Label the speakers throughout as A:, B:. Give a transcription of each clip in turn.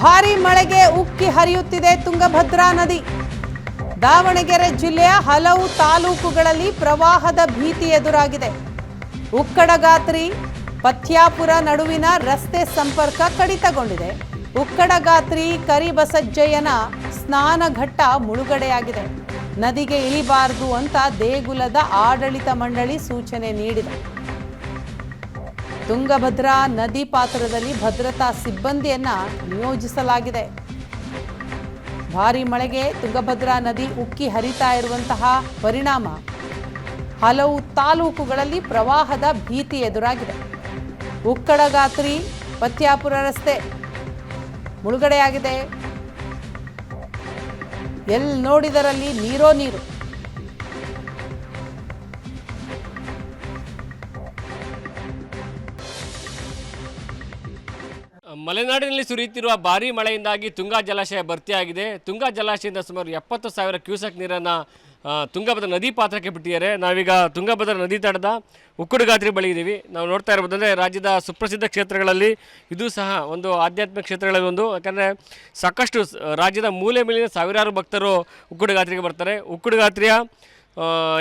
A: ಭಾರೀ ಮಳೆಗೆ ಉಕ್ಕಿ ಹರಿಯುತ್ತಿದೆ ತುಂಗಭದ್ರಾ ನದಿ. ದಾವಣಗೆರೆ ಜಿಲ್ಲೆಯ ಹಲವು ತಾಲೂಕುಗಳಲ್ಲಿ ಪ್ರವಾಹದ ಭೀತಿ ಎದುರಾಗಿದೆ. ಉಕ್ಕಡಗಾತ್ರಿ ಪಥ್ಯಾಪುರ ನಡುವಿನ ರಸ್ತೆ ಸಂಪರ್ಕ ಕಡಿತಗೊಂಡಿದೆ. ಉಕ್ಕಡಗಾತ್ರಿ ಕರಿಬಸಜ್ಜಯ್ಯನ ಸ್ನಾನಘಟ್ಟ ಮುಳುಗಡೆಯಾಗಿದೆ. ನದಿಗೆ ಇಳಿಬಾರದು ಅಂತ ದೇಗುಲದ ಆಡಳಿತ ಮಂಡಳಿ ಸೂಚನೆ ನೀಡಿದೆ. ತುಂಗಭದ್ರಾ ನದಿ ಪಾತ್ರದಲ್ಲಿ ಭದ್ರತಾ ಸಿಬ್ಬಂದಿಯನ್ನ ನಿಯೋಜಿಸಲಾಗಿದೆ. ಭಾರಿ ಮಳೆಗೆ ತುಂಗಭದ್ರಾ ನದಿ ಉಕ್ಕಿ ಹರಿತಾ ಇರುವಂತಹ ಪರಿಣಾಮ. ಹಲವು ತಾಲೂಕುಗಳಲ್ಲಿ ಪ್ರವಾಹದ ಭೀತಿ ಎದುರಾಗಿದೆ. ಉಕ್ಕಡಗಾತ್ರಿ ಪತ್ಯಾಪುರ ರಸ್ತೆ ಮುಳುಗಡೆಯಾಗಿದೆ. ಎಲ್ಲಿ ನೋಡಿದರಲ್ಲಿ ನೀರೋ ನೀರು.
B: ಮಲೆನಾಡಿನಲ್ಲಿ ಸುರಿಯುತ್ತಿರುವ ಭಾರೀ ಮಳೆಯಿಂದಾಗಿ ತುಂಗಾ ಜಲಾಶಯ ಭರ್ತಿಯಾಗಿದೆ. ತುಂಗಾ ಜಲಾಶಯದಿಂದ ಸುಮಾರು ಎಪ್ಪತ್ತು ಸಾವಿರ ಕ್ಯೂಸೆಕ್ ನೀರನ್ನು ತುಂಗಭದ್ರ ನದಿ ಪಾತ್ರಕ್ಕೆ ಬಿಟ್ಟಿದ್ದಾರೆ. ನಾವೀಗ ತುಂಗಭದ್ರಾ ನದಿ ತಡದ ಉಕ್ಕುಡುಗಾತ್ರಿ ಬಳಿ ಇದ್ದೀವಿ ನಾವು ನೋಡ್ತಾ ಇರ್ಬೋದಂದರೆ ರಾಜ್ಯದ ಸುಪ್ರಸಿದ್ಧ ಕ್ಷೇತ್ರಗಳಲ್ಲಿ ಇದು ಸಹ ಒಂದು ಆಧ್ಯಾತ್ಮಿಕ ಕ್ಷೇತ್ರಗಳಲ್ಲಿ ಒಂದು. ಯಾಕಂದರೆ ಸಾಕಷ್ಟು ರಾಜ್ಯದ ಮೂಲೆ ಮೇಲಿನ ಸಾವಿರಾರು ಭಕ್ತರು ಉಕ್ಕುಡುಗಾತ್ರಿಗೆ ಬರ್ತಾರೆ. ಉಕ್ಕುಡುಗಾತ್ರಿಯ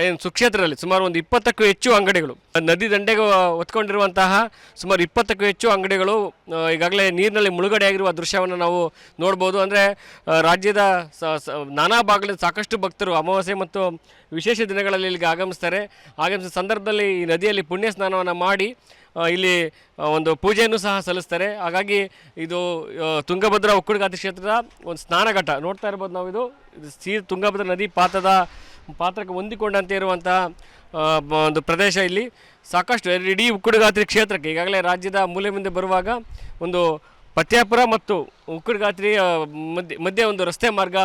B: ಏನು ಸುಕ್ಷೇತ್ರದಲ್ಲಿ ಸುಮಾರು ಒಂದು ಇಪ್ಪತ್ತಕ್ಕೂ ಹೆಚ್ಚು ಅಂಗಡಿಗಳು. ನದಿ ದಂಡೆಗೆ ಹೊತ್ಕೊಂಡಿರುವಂತಹ ಸುಮಾರು ಇಪ್ಪತ್ತಕ್ಕೂ ಹೆಚ್ಚು ಅಂಗಡಿಗಳು ಈಗಾಗಲೇ ನೀರಿನಲ್ಲಿ ಮುಳುಗಡೆಯಾಗಿರುವ ದೃಶ್ಯವನ್ನು ನಾವು ನೋಡ್ಬೋದು. ಅಂದರೆ ರಾಜ್ಯದ ನಾನಾ ಭಾಗದಲ್ಲಿ ಸಾಕಷ್ಟು ಭಕ್ತರು ಅಮಾವಾಸ್ಯೆ ಮತ್ತು ವಿಶೇಷ ದಿನಗಳಲ್ಲಿ ಇಲ್ಲಿಗೆ ಆಗಮಿಸ್ತಾರೆ. ಆಗಮಿಸಿದ ಸಂದರ್ಭದಲ್ಲಿ ಈ ನದಿಯಲ್ಲಿ ಪುಣ್ಯ ಸ್ನಾನವನ್ನು ಮಾಡಿ ಇಲ್ಲಿ ಒಂದು ಪೂಜೆಯನ್ನು ಸಹ ಸಲ್ಲಿಸ್ತಾರೆ. ಹಾಗಾಗಿ ಇದು ತುಂಗಭದ್ರಾ ಉಕ್ಕುಡುಗಾತಿ ಕ್ಷೇತ್ರದ ಒಂದು ಸ್ನಾನಘಟ್ಟ. ನೋಡ್ತಾ ಇರ್ಬೋದು ನಾವು ಇದು ಸೀ ತುಂಗಭದ್ರಾ ನದಿ ಪಾತ್ರದ ಪಾತ್ರಕ್ಕೆ ಹೊಂದಿಕೊಂಡಂತೆ ಇರುವಂಥ ಒಂದು ಪ್ರದೇಶ ಇಲ್ಲಿ. ಸಾಕಷ್ಟು ಇಡೀ ಉಕ್ಕುಡುಗಾತ್ರಿ ಕ್ಷೇತ್ರಕ್ಕೆ ಈಗಾಗಲೇ ರಾಜ್ಯದ ಮೂಲೆ ಮುಂದೆ ಬರುವಾಗ ಒಂದು ಪತ್ಯಾಪುರ ಮತ್ತು ಉಕ್ಕುಡುಗಾತ್ರಿ ಮಧ್ಯೆ ಮಧ್ಯೆ ಒಂದು ರಸ್ತೆ ಮಾರ್ಗ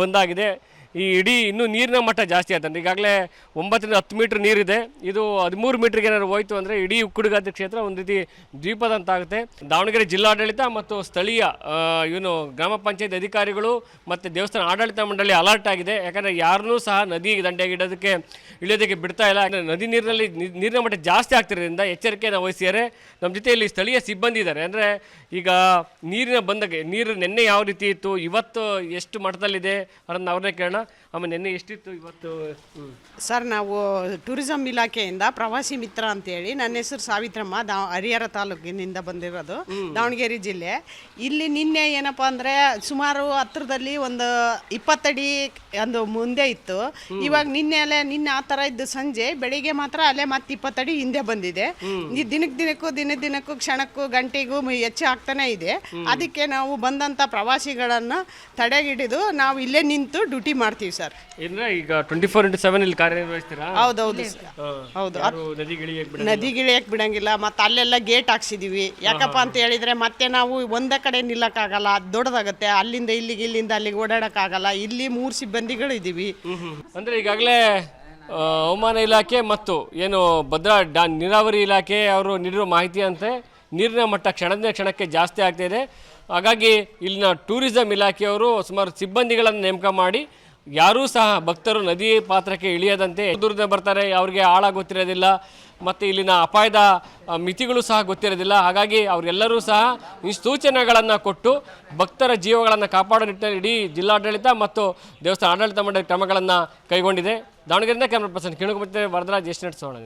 B: ಬಂದಾಗಿದೆ. ಈ ಇಡೀ ಇನ್ನೂ ನೀರಿನ ಮಟ್ಟ ಜಾಸ್ತಿ ಆಯ್ತಂದ್ರೆ ಈಗಾಗಲೇ ಒಂಬತ್ತರಿಂದ ಹತ್ತು ಮೀಟ್ರ್ ನೀರಿದೆ. ಇದು ಹದಿಮೂರು ಮೀಟ್ರಿಗೆ ಏನಾದ್ರು ಹೋಯ್ತು ಅಂದರೆ ಇಡೀ ಉಕ್ಕುಡುಗಾದ್ರಿ ಕ್ಷೇತ್ರ ಒಂದು ರೀತಿ ದ್ವೀಪದಂತಾಗುತ್ತೆ ದಾವಣಗೆರೆ ಜಿಲ್ಲಾಡಳಿತ ಮತ್ತು ಸ್ಥಳೀಯ ಇವನು ಗ್ರಾಮ ಪಂಚಾಯತ್ ಅಧಿಕಾರಿಗಳು ಮತ್ತು ದೇವಸ್ಥಾನ ಆಡಳಿತ ಮಂಡಳಿ ಅಲರ್ಟ್ ಆಗಿದೆ. ಯಾಕಂದರೆ ಯಾರನ್ನೂ ಸಹ ನದಿ ದಂಡೆಗೆ ಇಡೋದಕ್ಕೆ, ಇಳಿಯೋದಕ್ಕೆ ಬಿಡ್ತಾ ಇಲ್ಲ. ನದಿ ನೀರಿನಲ್ಲಿ ನೀರಿನ ಮಟ್ಟ ಜಾಸ್ತಿ ಆಗ್ತಿರೋದ್ರಿಂದ ಎಚ್ಚರಿಕೆಯನ್ನು ವಹಿಸಿದರೆ ನಮ್ಮ ಜೊತೆಯಲ್ಲಿ ಸ್ಥಳೀಯ ಸಿಬ್ಬಂದಿ ಇದ್ದಾರೆ. ಅಂದರೆ ಈಗ ನೀರಿನ ಬಂದಗೆ, ನೀರು ನಿನ್ನೆ ಯಾವ ರೀತಿ ಇತ್ತು, ಇವತ್ತು ಎಷ್ಟು ಮಟ್ಟದಲ್ಲಿದೆ ಅದನ್ನು ಅವ್ರನ್ನೇ ಕೇಳೋಣ. ಆಮೇಲೆ ನಿನ್ನೆ ಎಷ್ಟಿತ್ತು ಇವತ್ತು?
C: ಸರ್ ನಾವು ಟೂರಿಸಂ ಇಲಾಖೆಯಿಂದ ಪ್ರವಾಸಿ ಮಿತ್ರ ಅಂತೇಳಿ ನನ್ನ ಹೆಸರು ಸಾವಿತ್ರಮ್ಮ ದಾ ಹರಿಹರ ತಾಲೂಕಿನಿಂದ ಬಂದಿರೋದು ದಾವಣಗೆರೆ ಜಿಲ್ಲೆ. ಇಲ್ಲಿ ನಿನ್ನೆ ಏನಪ್ಪ ಅಂದರೆ ಸುಮಾರು ಹತ್ರದಲ್ಲಿ ಒಂದು ಇಪ್ಪತ್ತಡಿ ಒಂದು ಮುಂದೆ ಇತ್ತು. ಇವಾಗ ನಿನ್ನೆ ಅಲ್ಲೇ ನಿನ್ನೆ ಆ ಥರ ಇದ್ದು ಸಂಜೆ ಬೆಳಿಗ್ಗೆ ಮಾತ್ರ ಅಲ್ಲೇ ಮತ್ತೆ ಇಪ್ಪತ್ತಡಿ ಹಿಂದೆ ಬಂದಿದೆ. ಈ ದಿನಕ್ಕೆ ದಿನಕ್ಕೂ ದಿನ ದಿನಕ್ಕೂ ಕ್ಷಣಕ್ಕೂ ಗಂಟೆಗೂ ಹೆಚ್ಚು ಆಗ್ತಾನೆ ಇದೆ. ಅದಕ್ಕೆ ನಾವು ಬಂದಂಥ ಪ್ರವಾಸಿಗಳನ್ನು ತಡೆಗಿಡಿದು ನಾವು ಇಲ್ಲೇ ನಿಂತು ಡ್ಯೂಟಿ ಮಾಡ್ತೀವಿ ಸರ್.
B: ಅಂದ್ರೆ ಈಗ ಟ್ವೆಂಟಿ ಫೋರ್ ಇಂಟು ಸೆವೆನ್ ಇಲ್ಲಿ ಕಾರ್ಯನಿರ್ವಹಿಸ್ತೀರಾ?
C: ಹೌದೌದು ಸರ್. ಹೌದು.
B: ಯಾರು ನದಿಗೆ ಇಳಿಯಕ್ಕೆ ಬಿಡ
C: ನದಿಗಿಳಿಯಕ್ಕೆ ಬಿಡಂಗಿಲ್ಲ ಮತ್ತೆ ಅಲ್ಲೆಲ್ಲ ಗೇಟ್ ಹಾಕ್ಸಿದೀವಿ. ಯಾಕಪ್ಪ ಅಂತ ಹೇಳಿದ್ರೆ ಮತ್ತೆ ನಾವು ಒಂದೇ ಕಡೆ ನಿಲ್ಲಕ್ಕಾಗಲ್ಲ ಅದು ದೊಡ್ಡದಾಗುತ್ತೆ ಅಲ್ಲಿಂದ ಇಲ್ಲಿಗೆ ಇಲ್ಲಿಂದ ಅಲ್ಲಿಗೆ ಓಡಾಡಕ್ಕಾಗಲ್ಲ. ಇಲ್ಲಿ ಮೂರು ಸಿಬ್ಬಂದಿಗಳು ಇದ್ದೀವಿ
B: ಅಂದ್ರೆ ಈಗಾಗಲೇ ಆ, ಹವಾಮಾನ ಇಲಾಖೆ ಮತ್ತು ಏನು ಭದ್ರಾ ಡಾ ನೀರಾವರಿ ಇಲಾಖೆ ಅವರು ನೀಡಿರೋ ಮಾಹಿತಿ ಅಂತೆ ನೀರಿನ ಮಟ್ಟ ಕ್ಷಣದಿಂದ ಕ್ಷಣಕ್ಕೆ ಜಾಸ್ತಿ ಆಗ್ತಿದೆ ಹಾಗಾಗಿ ಇಲ್ಲಿನ ಟೂರಿಸಂ ಇಲಾಖೆಯವರು ಸುಮಾರು ಸಿಬ್ಬಂದಿಗಳನ್ನು ನೇಮಕ ಮಾಡಿ ಯಾರೂ ಸಹ ಭಕ್ತರು ನದಿ ಪಾತ್ರಕ್ಕೆ ಇಳಿಯದಂತೆ ದೂರದಿಂದ ಬರ್ತಾರೆ, ಅವರಿಗೆ ಆಳ ಗೊತ್ತಿರೋದಿಲ್ಲ, ಮತ್ತು ಇಲ್ಲಿನ ಅಪಾಯದ ಮಿತಿಗಳು ಸಹ ಗೊತ್ತಿರೋದಿಲ್ಲ. ಹಾಗಾಗಿ ಅವರೆಲ್ಲರೂ ಸಹ ಈ ಸೂಚನೆಗಳನ್ನು ಕೊಟ್ಟು ಭಕ್ತರ ಜೀವಗಳನ್ನು ಕಾಪಾಡೋ ನಿಟ್ಟಿನಲ್ಲಿ ಇಡೀ ಜಿಲ್ಲಾಡಳಿತ ಮತ್ತು ದೇವಸ್ಥಾನ ಆಡಳಿತ ಮಂಡಳಿ ಕ್ರಮಗಳನ್ನು ಕೈಗೊಂಡಿದೆ. ದಾವಣಗೆರೆಯಿಂದ ಕ್ಯಾಮ್ರಾ ಪರ್ಸನ್ ಕಿಣುಕುಮತ್ತೆ ವರದರಾಜ್ ಎಷ್ಟು ನಡೆಸೋಣ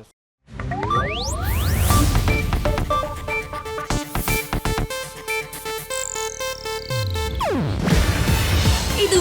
D: ಇದು